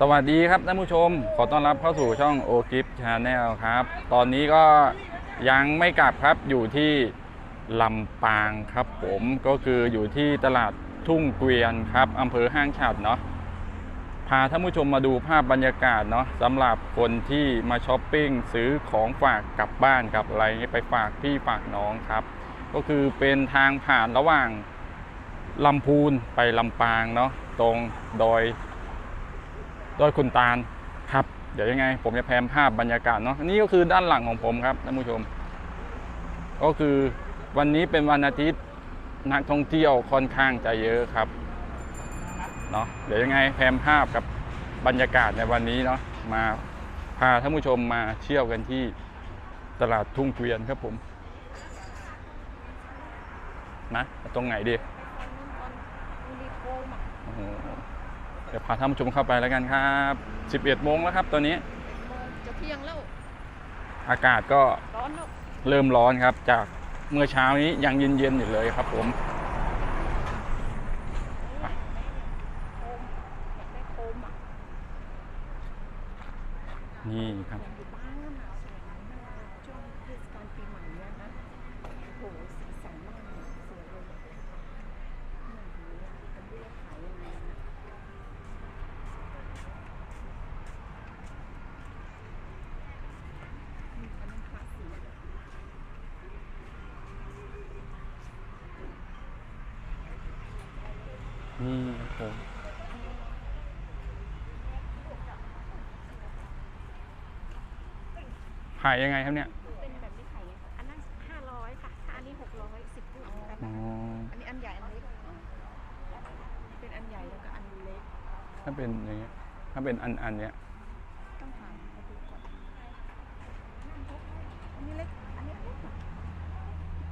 สวัสดีครับท่านผู้ชม ขอต้อนรับเข้าสู่ช่องโอกิฟชาแนลครับ ตอนนี้ก็ยังไม่กลับครับอยู่ที่ลำปางครับผมก็คืออยู่ที่ตลาดทุ่งเกวียนครับอำเภอห้างฉัดเนาะพาท่านผู้ชมมาดูภาพบรรยากาศเนาะสำหรับคนที่มาช้อปปิ้งซื้อของฝากกลับบ้านกับอะไรไปฝากพี่ฝากน้องครับ ก็คือเป็นทางผ่านระหว่างลำพูนไปลำปางเนาะตรงดอย ดอยคุณตาลครับ เดี๋ยวยังไง ผมจะแพมภาพบรรยากาศเนาะนี่ก็คือด้านหลังของผมครับท่านผู้ชม ก็คือวันนี้เป็นวันอาทิตย์นักท่องเที่ยวค่อนข้างจะเยอะครับเนาะเดี๋ยวยังไงแพมภาพกับบรรยากาศในวันนี้เนาะมาพาท่านผู้ชมมาเที่ยวกันที่ตลาดทุ่งเกวียนครับผมนะตรงไหนดี โอ้โหเดี๋ยวพาท่านผู้ชมเข้าไปแล้วกันครับ 11โมงแล้วครับตอนนี้ จะเที่ยงแล้ว อากาศก็ร้อนแล้วเริ่มร้อนครับ จากเมื่อเช้านี้ยังเย็นๆอยู่เลยครับ ผมโคมอยากได้โคมอะ นี่ครับ อยากอยู่บ้านอะสวยมากช่วงเทศกาลปีใหม่เนี่ยนะโหสีสันมากเลยสวยเลยเนี่ยดูอะเป็นเรื่องขายยังไงนะอืมอันนั้นคลาสสิก นี่ครับผมขายยังไงครับเนี่ย เป็นแบบนี้ขายไงคะอันนั้นห้าร้อยค่ะถ้าอันนี้หกร้อยสิบลูกแบบอ๋อ อันนี้อันใหญ่อันเล็ก เป็นอันใหญ่แล้วก็อันเล็ก ถ้าเป็นอย่างเงี้ย ถ้าเป็นอันอันเนี้ย ต้องถามมาดูก่อนอันนี้เล็ก อันนี้เล็กอะ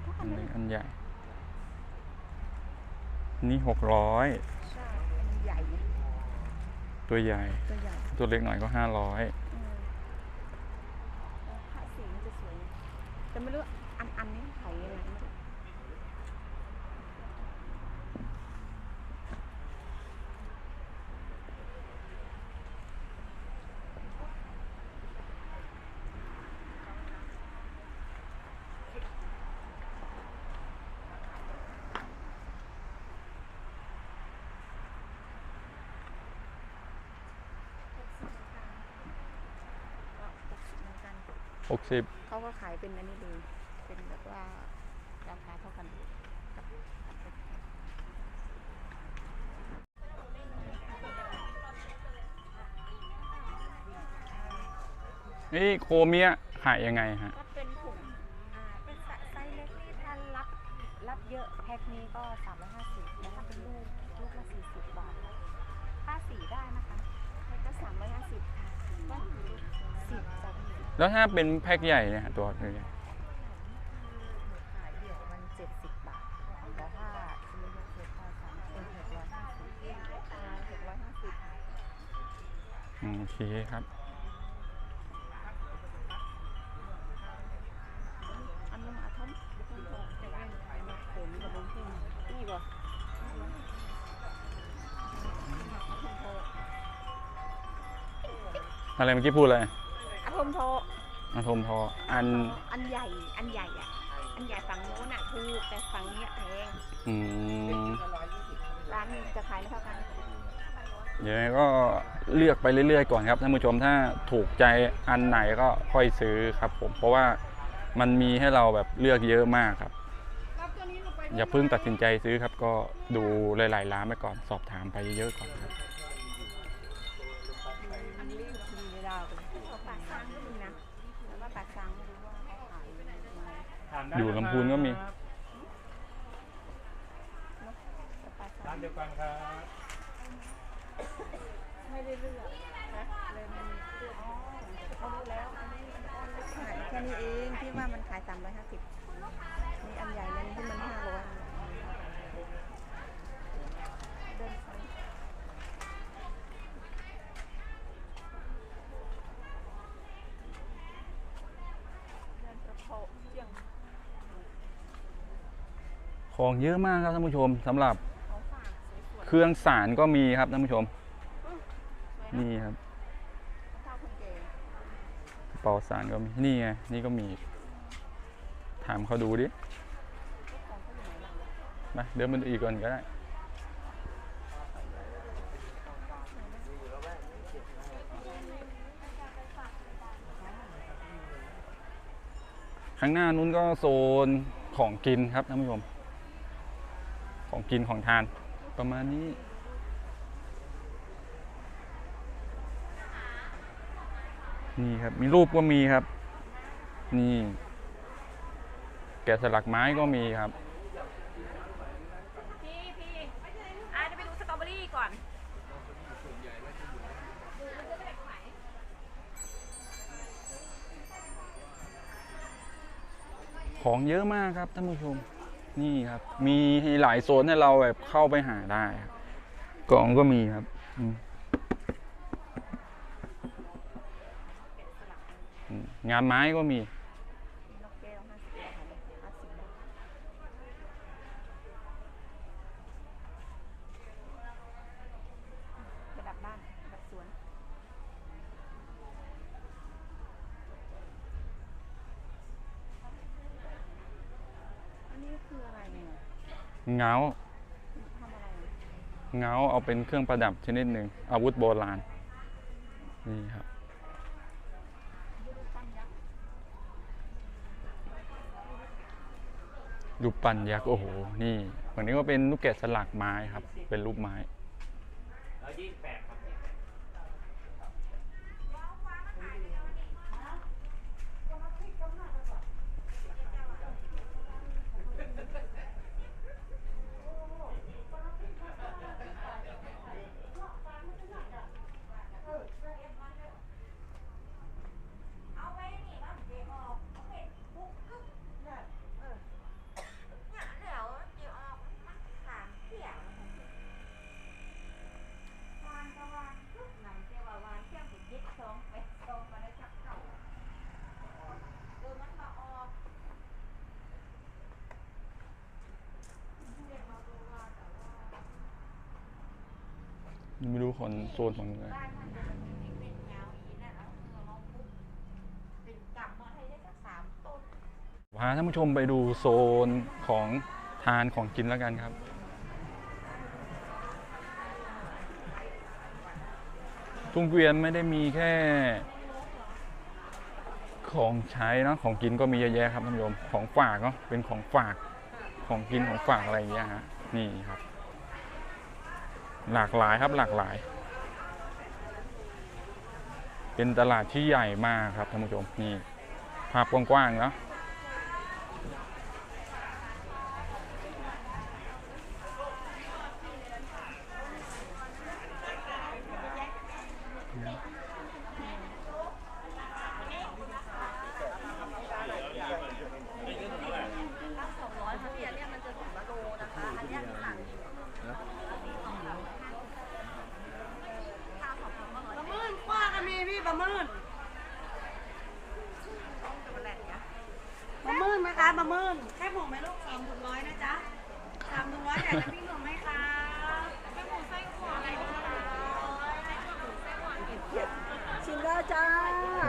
ทุกอัอันนเล็เล็กกอันใหญ่ นี่หกร้อยใช่อันนี้ใหญ่เนี่ยตัวใหญ่ ตัวใหญ่ตัวเล็กหน่อยก็ห้าร้อยอืมแล้วผ้าสีมันจะสวยแต่ไม่รู้อันอันนี้ขายยังไงไม่รู้ ก็หกสิบเหมือนกัน หกสิบเขาก็ขายเป็นอันนี้เลยเป็นแบบว่าราคาเท่ากันกับกับเป็นนี่โคเมียขายยังไงฮะ ก็เป็นถุงอ่าเป็นไซส์เล็กนี่ถ้ารับรับเยอะแพ็คนี้ก็สามร้อยห้าสิบแล้วถ้าเป็นลูกลูกละสี่สิบบาทค่าสีได้นะคะแพ็คก็สามร้อยห้าสิบค่ะก็สิบสามสิบ แล้วถ้าเป็นแพ็คใหญ่เนี่ยตัวใหญ่ขายเดี่ยวมันเจ็ดสิบบาทแต่ถ้าซื้อยกเซ็ตก็สามเป็นหกร้อยห้าสิบอ่าหกร้อยห้าสิบอืมโอเคครับ อันนั้นอาทมอาทมโตแต่เว้นอันนี้เข็มกระดุมพึ่งนี่บ่ออะไรเมื่อกี้พูดเลยอาท มโตอาทมทออันอันใหญ่อันใหญ่อะอันใหญ่ฝั่งโน้นอะถูกแต่ฝั่งเนี้ยแพงอืมร้านจะขายไม่เท่ากันเดี๋ยวก็เลือกไปเรื่อยๆก่อนครับท่านผู้ชมถ้าถูกใจอันไหนก็ค่อยซื้อครับ ผมเพราะว่ามันมีให้เราแบบเลือกเยอะมากครับ อย่าเพิ่งตัดสินใจซื้อครับ ก็ดูหลายๆร้านไปก่อนสอบถามไปเยอะๆก่อนครับ อยู่ลำพูนก็มีร้านเดียวกันครับไม่ได้มันขารู้แล้อัห้ายแค่นี่อันใหญ่นั้นที่มัน500 ของเยอะมากครับท่านผู้ชมสำหรับของฝากสวยเครื่องสารก็มีครับท่านผู้ชมๆสวยนี่ครับเท้าคนเก๋กระเป๋าสารก็มี นี่ไง นี่ก็มี ถามเขาดูดิเจ้าของเขาอยู่ไหนล่ะมาเดินมาดูอีกก่อนก็ได้ข้างหน้านู้นก็โซนของกินครับท่านผู้ชม ของกินของทานประมาณนี้ นี่ครับ มีรูปก็มีครับ นี่ แกะสลักไม้ก็มีครับ พี่พี่อะเดี๋ยวไปดูสตรอเบอรี่ก่อน ของเยอะมากครับท่านผู้ชม นี่ครับ มีหลายโซนให้เราแบบเข้าไปหาได้ครับกล่องก็มีครับงานไม้ก็มี นกแก้วห้าสิบบาทห้าสิบบาทระดับบ้านระดับสวน อันนี้คืออะไรเนี่ย เงาเงาเอาเป็นเครื่องประดับชนิดหนึ่งอาวุธโบราณ นี่ครับรูปั่นยักษ์รูปปั้นยักษ์ โอ้โห นี่ฝั่งนี้ก็เป็นลูกแกะสลักไม้ครับ เป็นรูปไม้ ไม่รู้คนโซนของไหนพาท่านผู้ชมไปดูโซนของทานของกินแล้วกันครับทุ่งเกวียนไม่ได้มีแค่ ของใช้นะของกินก็มีเยอะแยะครับท่านผู้ชมของฝากเนาะเป็นของฝากของกินของฝากอะไรอย่างเงี้ยฮะนี่ครับ หลากหลายครับหลากหลาย เป็นตลาดที่ใหญ่มากครับท่านผู้ชมนี่ภาพกว้างๆเนาะ ร้านมะมื่นแค่หมูไหมลูกสามถุงร้อยนะจ๊ะสามถุงร้อยแต่จะพี่หนุ่มไหมคะแค่หมูไส้ขวานะคไหมูไก็ชิ้ล้จ้า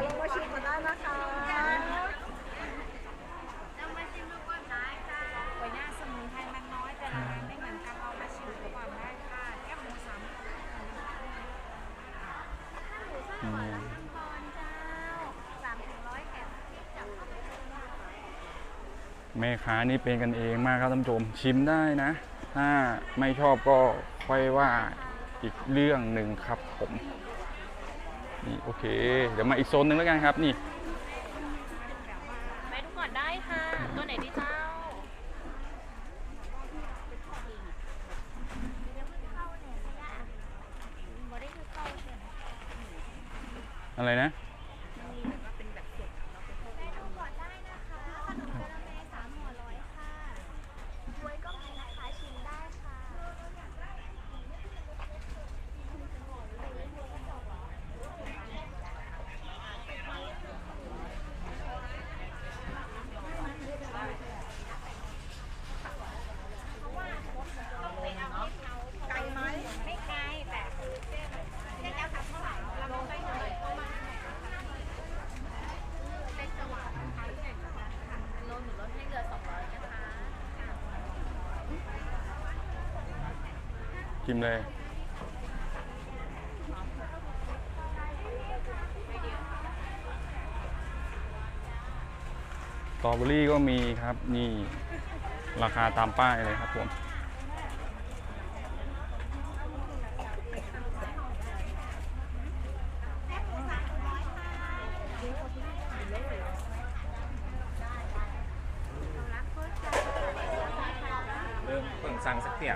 ลงมาชิมกันได้นะคะ เป็นกันเองมากครับท่านผู้ชมชิมได้นะ ถ้าไม่ชอบก็ค่อยว่าอีกเรื่องหนึ่งครับผมนี่โอเค เดี๋ยวมาอีกโซนหนึ่งแล้วกันครับนี่แม่ดูก่อนได้ค่ะ ตัวไหนดีเจ้าอะไรนะ ไกลไหมไม่ไกลแต่คือเจ๊เจ๊จะทำเท่าไหร่ ชิมเลย สตรอเบอรี่ก็มีครับนี่ราคาตามป้ายเลยครับผมเริ่มเปิ่งสั่งสักเตี่ย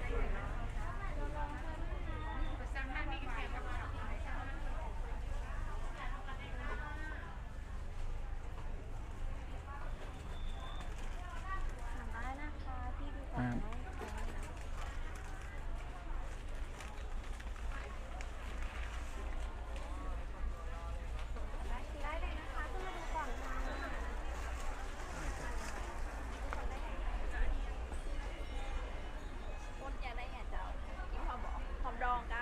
ได้นะคะพี่ดูก่อน อ่า ได้เลยนะคะขึ้นมาดูก่อนค่ะ คนอยากได้อยากจะเอากินหอมบอกหอมดองกะ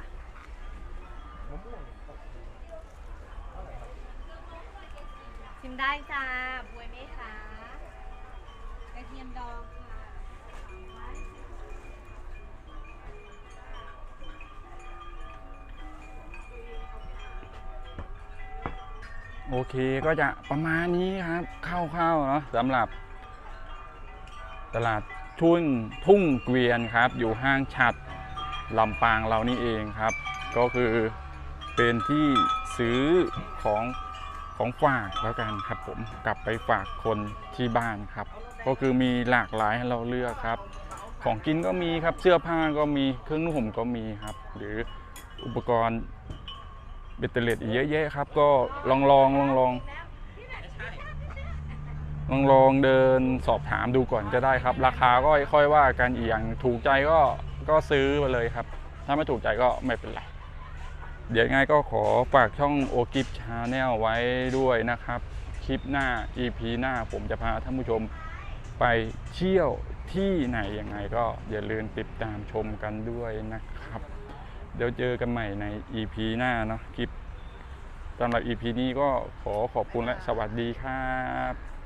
ชิม ได้จ้าบวยไหมคะกระเทียมดองค่ะโอเคก็จะประมาณนี้ครับคร่าวๆเนาะสำหรับ ตลาดทุ่งทุ่งเกวียนครับ อยู่ห้างฉัดลำปางเรานี่เองครับ ก็คือเป็นที่ซื้อของ ของฝากแล้วกันครับผมกลับไปฝากคนที่บ้านครับ ก็คือมีหลากหลายให้เราเลือกครับ ของกินก็มีครับเสื้อผ้าก็มีเครื่องนุ่งห่มก็มีครับ หรืออุปกรณ์เบตเตอร์เลดอีกเยอะแยะครับ ก็ลองลองลองลองลองลองเดินสอบถามดูก่อนก็ได้ครับ ราคาก็ค่อยว่ากันอีกอย่างถูกใจก็ก็ซื้อไปเลยครับ ถ้าไม่ถูกใจก็ไม่เป็นไร เดี๋ยวยังไงก็ขอฝากช่องโอกิฟชาแนลไว้ด้วยนะครับ คลิปหน้า EP หน้าผมจะพาท่านผู้ชมไปเที่ยวที่ไหนยังไงก็อย่าลืมติดตามชมกันด้วยนะครับ เดี๋ยวเจอกันใหม่ใน EP หน้าเนาะคลิปสำหรับ EP นี้ก็ขอขอบคุณและสวัสดีครับ